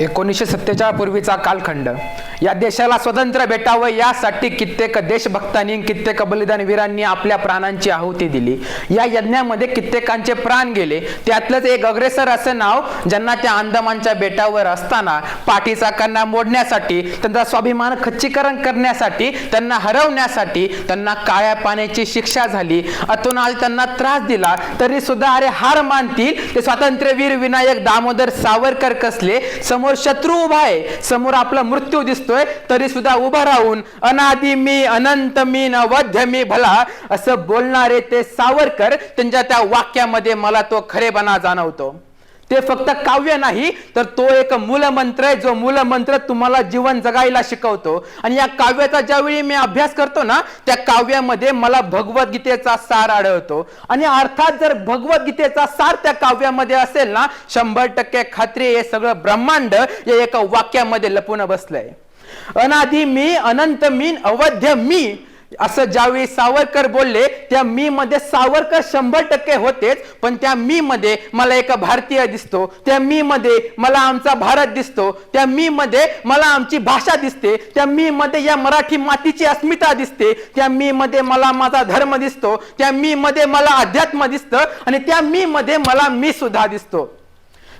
एकोणीसशे सत्तेच्या पूर्वीचा कालखंड. या देशाला स्वतंत्र भेटावं यासाठी कित्येक देशभक्तांनी कित्येक बलिदानवीरांनी आपल्या प्राणांची आहुती दिली. या यज्ञामध्ये कित्येकांचे प्राण गेले. त्यातलंच एक अग्रेसर असं नाव ज्यांना त्या अंदमानच्या बेटावर असताना पाठीचा कन्ना मोडण्यासाठी त्यांचा स्वाभिमान खच्चीकरण करण्यासाठी त्यांना हरवण्यासाठी त्यांना काळ्या पाण्याची शिक्षा झाली. अतून आज त्यांना त्रास दिला. तरी सुद्धा अरे हार मानतील. ते स्वातंत्र्यवीर विनायक दामोदर सावरकर कसले? समोर शत्रू उभा आहे. समोर आपला मृत्यू दिसतोय. तरी सुद्धा उभा राहून अनादि मी अनंत मी अवध्य मी भला. असं बोलणारे ते सावरकर त्यांच्या त्या वाक्यामध्ये मला तो खरेपणा जाणवतो. ते फक्त काव्य नाही तर तो एक मूलमंत्र आहे जो मूलमंत्र तुम्हाला जीवन जगायला शिकवतो. आणि या काव्याचा ज्यावेळी मी अभ्यास करतो ना त्या काव्यामध्ये मला भगवद्गीतेचा सार आढळतो. आणि अर्थात जर भगवद्गीतेचा सार त्या काव्यामध्ये असेल ना शंभर टक्के खात्री हे सगळं ब्रह्मांड या एका वाक्यामध्ये लपून बसलंय. अनादि मी अनंत मी अवध्य मी असं ज्यावेळी सावरकर बोलले त्या मी मध्ये सावरकर शंभर टक्के होतेच पण त्या मी मध्ये मला एक भारतीय दिसतो त्या मी मध्ये मला आमचा भारत दिसतो त्या मी मध्ये मला आमची भाषा दिसते त्या मी मध्ये या मराठी मातीची अस्मिता दिसते त्या मी मध्ये मला माझा धर्म दिसतो त्या मी मध्ये मला अध्यात्म दिसतं आणि त्या मी मध्ये मला मी सुद्धा दिसतो.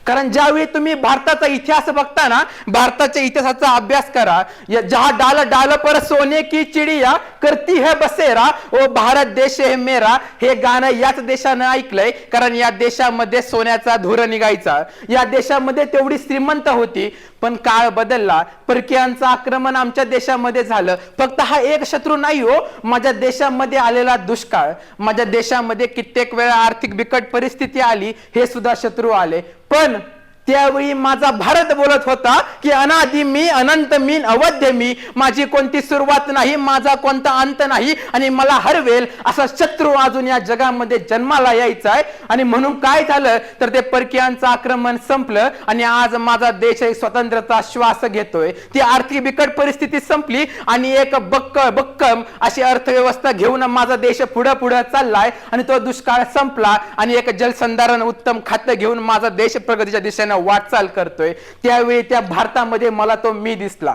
कारण ज्यावेळी तुम्ही भारताचा इतिहास बघता ना भारताच्या इतिहासाचा अभ्यास करा या जहा डाल डाल पर सोने की चिडिया करती है बसेरा ओ भारत देश है मेरा हे गाणं याच देशानं ऐकलंय कारण या देशामध्ये सोन्याचा धुर निघायचा. या देशामध्ये तेवढी श्रीमंत होती पण काळ बदलला परकीयांचं आक्रमण आमच्या देशामध्ये झालं. फक्त हा एक शत्रू नाही हो माझ्या देशामध्ये आलेला दुष्काळ. माझ्या देशामध्ये कित्येक वेळा आर्थिक बिकट परिस्थिती आली हे सुद्धा शत्रू आले. पण त्यावेळी माझा भारत बोलत होता की अनादि मी अनंत मी अवध्य मी माझी कोणती सुरुवात नाही माझा कोणता अंत नाही आणि मला हरवेल असा शत्रू अजून या जगामध्ये जन्माला यायचा आहे. आणि म्हणून काय झालं? तर ते परकीयांचं आक्रमण संपलं आणि आज माझा देश एक स्वतंत्रता श्वास घेतोय. ती आर्थिक बिकट परिस्थिती संपली आणि एक बक्क बक्कम अशी अर्थव्यवस्था घेऊन माझा देश पुढं पुढं चाललाय आणि तो दुष्काळ संपला आणि एक जलसंधारण उत्तम खातं घेऊन माझा देश प्रगतीच्या दिशेनं वाटचाल करतोय त्यावेळी त्या भारतामध्ये मला तो मी दिसला.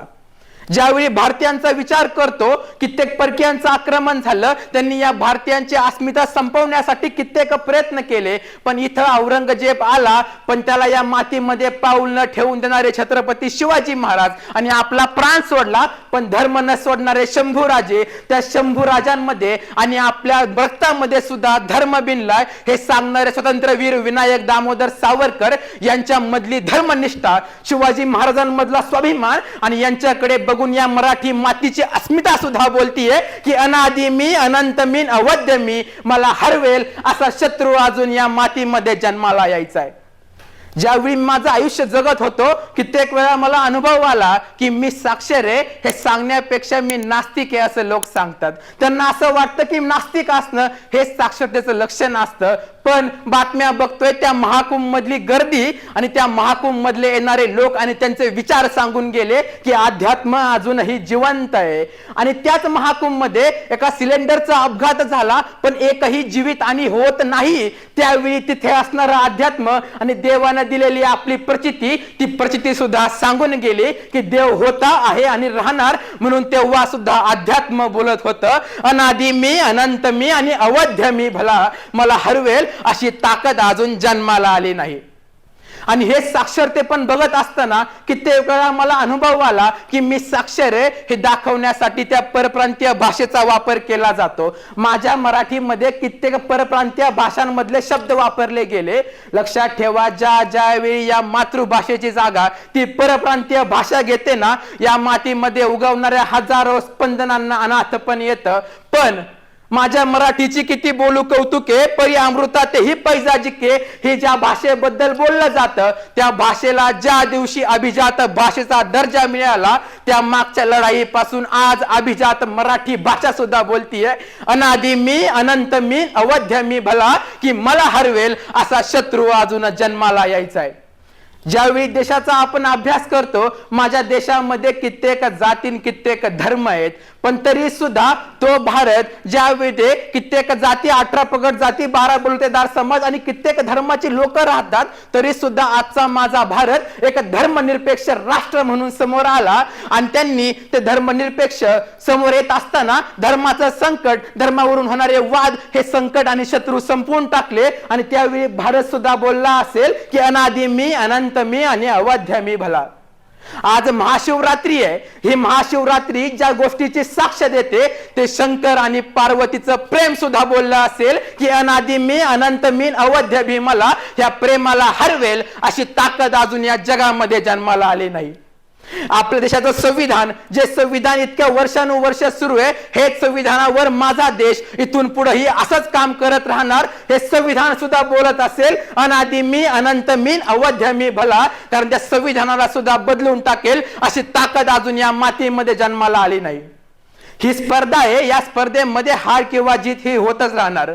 ज्यावेळी भारतीयांचा विचार करतो कित्येक परकीयांचं आक्रमण झालं त्यांनी या भारतीयांची अस्मिता संपवण्यासाठी कित्येक प्रयत्न केले पण इथं औरंगजेब आला पण त्याला या मातीमध्ये पाऊल न ठेवून देणारे छत्रपती शिवाजी महाराज आणि आपला प्राण सोडला पण धर्म न सोडणारे शंभूराजे त्या शंभूराजांमध्ये आणि आपल्या रक्तामध्ये सुद्धा धर्म बिनलाय हे सांगणारे स्वतंत्रवीर विनायक दामोदर सावरकर यांच्या मधली धर्मनिष्ठा शिवाजी महाराजांमधला स्वाभिमान आणि यांच्याकडे बघून या मराठी मातीची अस्मिता सुद्धा बोलतीये की अनादि मी अनंत मी अवध्य मी मला हरवेल असा शत्रू अजून या मातीमध्ये जन्माला यायचा आहे ज्यावेळी माझं आयुष्य जगत होतो कित्येक वेळा मला अनुभव आला की मी साक्षर आहे हे सांगण्यापेक्षा मी नास्तिक आहे असं लोक सांगतात. त्यांना असं वाटतं की नास्तिक असणं हे साक्षरतेचं लक्षण असतं पण बातम्या बघतोय त्या महाकुंभ मधली गर्दी आणि त्या महाकुंभ मधले येणारे लोक आणि त्यांचे विचार सांगून गेले की अध्यात्म अजूनही जिवंत आहे. आणि त्याच महाकुंभमध्ये एका सिलेंडरचा अपघात झाला पण एकही जीवित आणि होत नाही. त्यावेळी तिथे असणारं अध्यात्म आणि देवानं दिलेली आपली प्रचिती ती प्रचिती सुद्धा सांगून गेली की देव होता आहे आणि राहणार. म्हणून तेव्हा सुद्धा अध्यात्म बोलत होतं अनादि मी अनंत मी आणि अवध्य मी भला. मला हरवेल अशी ताकद अजून जन्माला आली नाही. आणि हे साक्षरते पण बघत असताना कित्येक वेळा मला अनुभव आला की मी साक्षर आहे हे दाखवण्यासाठी त्या परप्रांतीय भाषेचा वापर केला जातो. माझ्या मराठीमध्ये कित्येक परप्रांतीय भाषांमधले शब्द वापरले गेले. लक्षात ठेवा ज्या ज्यावेळी या मातृभाषेची जागा ती परप्रांतीय भाषा घेते ना या मातीमध्ये उगवणाऱ्या हजारो स्पंदनांना अनाथपण येतं. पण माझ्या मराठीची किती बोलू कौतुके परी अमृता तेही पैजा जिके हे ज्या भाषेबद्दल बोललं जातं त्या भाषेला ज्या दिवशी अभिजात भाषेचा दर्जा मिळाला त्या मागच्या लढाईपासून आज अभिजात मराठी भाषा सुद्धा बोलतीये. अनादि मी अनंत मी अवध्य मी भला की मला हरवेल असा शत्रू अजून जन्माला यायचा आहे ज्यावेळी देशाचा आपण अभ्यास करतो माझ्या देशामध्ये कित्येक जातीन कित्येक धर्म आहेत पण तरी सुद्धा तो भारत ज्यावेळी कित्येक जाती अठरा पगड जाती बारा बलुतेदार समाज आणि कित्येक धर्माची लोक राहतात तरी सुद्धा आजचा माझा भारत एक धर्मनिरपेक्ष राष्ट्र म्हणून समोर आला आणि त्यांनी ते धर्मनिरपेक्ष समोर येत असताना धर्माचं संकट धर्मावरून होणारे वाद हे संकट आणि शत्रू संपवून टाकले आणि त्यावेळी भारत सुद्धा बोलला असेल की अनादि मी अनंत मी आणि अवध्य मी भला. आज महाशिवरात्री आहे. ही महाशिवरात्री ज्या गोष्टीची साक्ष देते ते शंकर आणि पार्वतीचं प्रेम सुद्धा बोललं असेल की अनादि मी अनंत मी अवध्य भी मला ह्या प्रेमाला हरवेल अशी ताकद अजून या जगामध्ये जन्माला आली नाही. आपल्या देशाचं संविधान जे संविधान इतक्या वर्षानुवर्ष सुरू आहे हेच संविधानावर माझा देश इथून पुढेही असंच काम करत राहणार हे संविधान सुद्धा बोलत असेल अनादि मी अनंत मी अवध्य मी भला कारण त्या संविधानाला सुद्धा बदलून टाकेल अशी ताकद अजून या मातीमध्ये जन्माला आली नाही. ही स्पर्धा आहे या स्पर्धेमध्ये हार किंवा जीत ही होतच राहणार.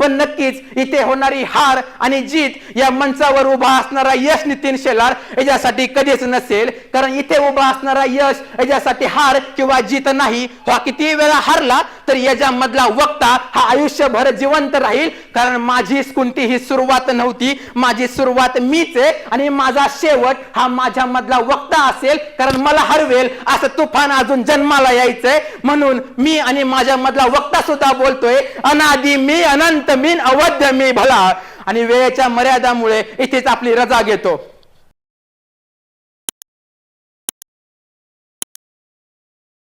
पण नक्कीच इथे होणारी हार आणि जीत या मंचावर उभा असणारा यश नितीन शेलार याच्यासाठी कधीच नसेल. कारण इथे उभा असणारा यश याच्यासाठी हार किंवा जीत नाही. हा किती वेळा हारला तर याच्यामधला वक्ता हा आयुष्यभर जिवंत राहील. कारण माझीच कोणती ही सुरुवात नव्हती. माझी सुरुवात मीच आहे आणि माझा शेवट हा माझ्या मधला वक्ता असेल. कारण मला हरवेल असं तुफान अजून जन्माला यायचंय. म्हणून मी आणि माझ्या मधला वक्ता सुद्धा बोलतोय अनादि मी अनंत मी अवध्य मी भला. आणि वेळेच्या मर्यादामुळे इथेच आपली रजा घेतो.